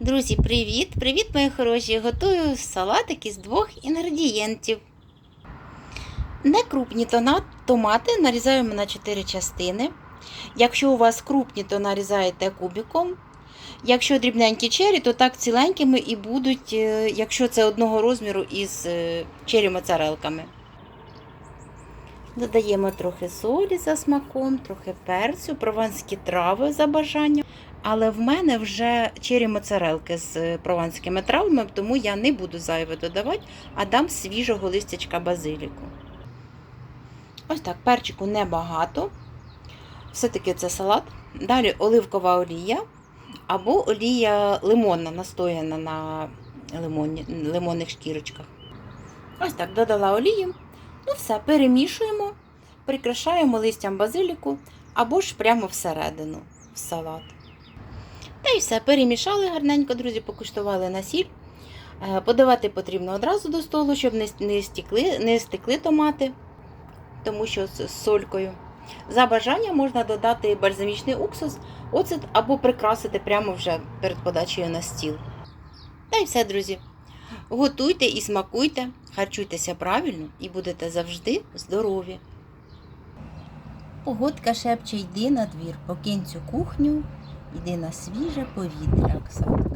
Друзі, привіт! Привіт, мої хороші! Готую салатик із двох інгредієнтів. Некрупні томати нарізаємо на 4 частини. Якщо у вас крупні, то нарізаєте кубиком. Якщо дрібненькі чері, то так ціленькими і будуть, е, якщо це одного розміру із е, чері моцарелками. Додаємо трохи солі за смаком, трохи перцю, прованські трави за бажанням. Але в мене вже чері моцарелки з е, прованськими травами, тому я не буду зайве додавати, а дам свіжого листячка базиліку. Ось так, перчику небагато. Все-таки це салат. Далі оливкова олія або олія лимонна, настояна на лимонні, лимонних шкірочках. Ось так, додала олію. Ну все, перемішуємо, прикрашаємо листям базиліку або ж прямо всередину в салат. Та й все, перемішали гарненько, друзі, покуштували на сіль. Е, Подавати потрібно одразу до столу, щоб не, стікли, не стекли томати, тому що з солькою. За бажанням можна додати бальзамічний уксус, оцет або прикрасити прямо вже перед подачею на стіл. Та й все, друзі. Готуйте і смакуйте, харчуйтеся правильно і будете завжди здорові. Погодка шепче, йди на двір, покинь цю кухню, йди на свіже повітря, Оксана.